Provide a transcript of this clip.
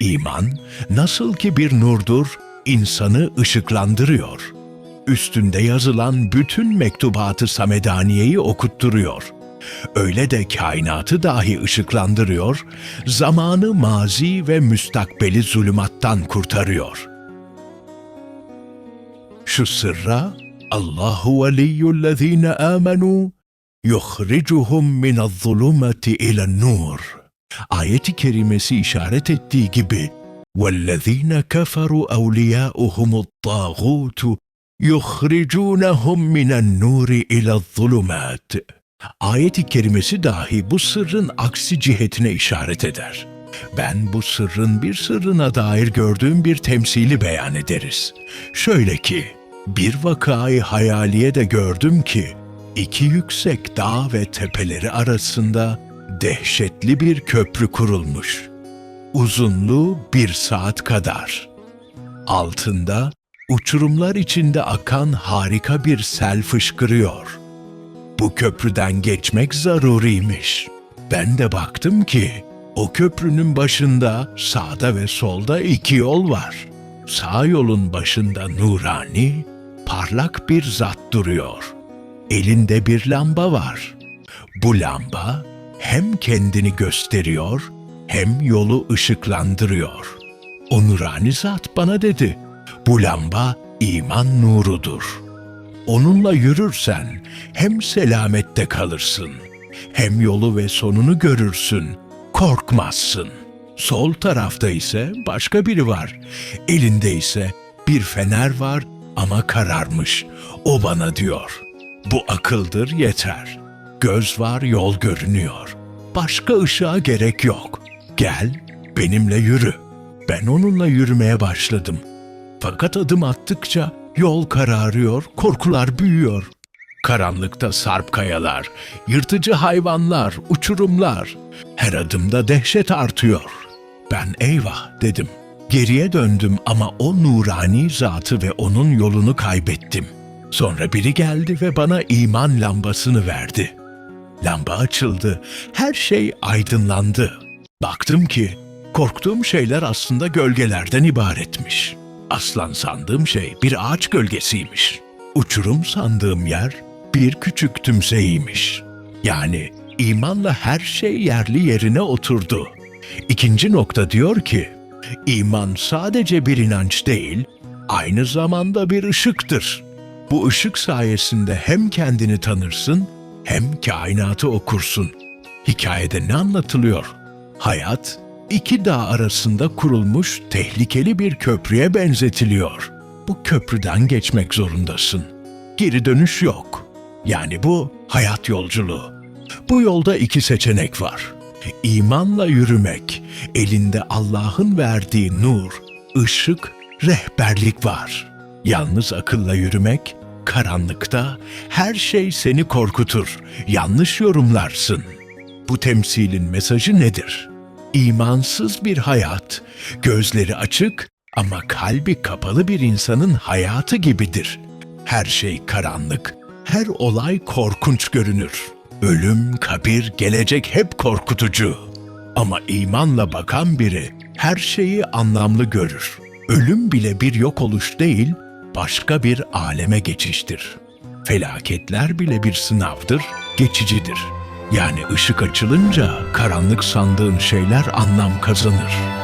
İman nasıl ki bir nurdur, insanı ışıklandırıyor. Üstünde yazılan bütün mektubatı Samedaniye'yi okutturuyor. Öyle de kainatı dahi ışıklandırıyor, zamanı mazi ve müstakbeli zulümattan kurtarıyor. Şu sırra Allahu veliyyullezine amenu yuhricuhum minez-zulumati ilen-nur. Ayet-i kerimesi işaret ettiği gibi وَالَّذ۪ينَ كَفَرُوا اَوْلِيَاؤُهُمُ الطَّاغُوتُ يُخْرِجُونَهُمْ مِنَ النُّورِ اِلَى الظُّلُمَاتِ Ayet-i kerimesi dahi bu sırrın aksi cihetine işaret eder. Ben bu sırrın bir sırrına dair gördüğüm bir temsili beyan ederiz. Şöyle ki, bir vakayı hayaliye de gördüm ki, iki yüksek dağ ve tepeleri arasında dehşetli bir köprü kurulmuş. Uzunluğu bir saat kadar. Altında uçurumlar içinde akan harika bir sel fışkırıyor. Bu köprüden geçmek zaruriymiş. Ben de baktım ki o köprünün başında sağda ve solda iki yol var. Sağ yolun başında nurani, parlak bir zat duruyor. Elinde bir lamba var. Bu lamba hem kendini gösteriyor hem yolu ışıklandırıyor. O nurani zat bana dedi, bu lamba iman nurudur. Onunla yürürsen hem selamette kalırsın, hem yolu ve sonunu görürsün, korkmazsın. Sol tarafta ise başka biri var. Elinde ise bir fener var ama kararmış. O bana diyor. Bu akıldır yeter. Göz var yol görünüyor. Başka ışığa gerek yok. Gel benimle yürü. Ben onunla yürümeye başladım. Fakat adım attıkça yol kararıyor, korkular büyüyor. Karanlıkta sarp kayalar, yırtıcı hayvanlar, uçurumlar. Her adımda dehşet artıyor. Ben eyvah dedim. Geriye döndüm ama o nurani zatı ve onun yolunu kaybettim. Sonra biri geldi ve bana iman lambasını verdi. Lamba açıldı, her şey aydınlandı. Baktım ki korktuğum şeyler aslında gölgelerden ibaretmiş. Aslan sandığım şey bir ağaç gölgesiymiş. Uçurum sandığım yer bir küçük tümseyiymiş. Yani imanla her şey yerli yerine oturdu. İkinci nokta diyor ki, iman sadece bir inanç değil, aynı zamanda bir ışıktır. Bu ışık sayesinde hem kendini tanırsın hem kainatı okursun. Hikayede ne anlatılıyor? Hayat iki dağ arasında kurulmuş tehlikeli bir köprüye benzetiliyor. Bu köprüden geçmek zorundasın. Geri dönüş yok. Yani bu hayat yolculuğu. Bu yolda iki seçenek var. İmanla yürümek, elinde Allah'ın verdiği nur, ışık, rehberlik var. Yalnız akılla yürümek, karanlıkta her şey seni korkutur, yanlış yorumlarsın. Bu temsilin mesajı nedir? İmansız bir hayat, gözleri açık ama kalbi kapalı bir insanın hayatı gibidir. Her şey karanlık, her olay korkunç görünür. Ölüm, kabir, gelecek hep korkutucu. Ama imanla bakan biri her şeyi anlamlı görür. Ölüm bile bir yok oluş değil, başka bir aleme geçiştir. Felaketler bile bir sınavdır, geçicidir. Yani ışık açılınca karanlık sandığın şeyler anlam kazanır.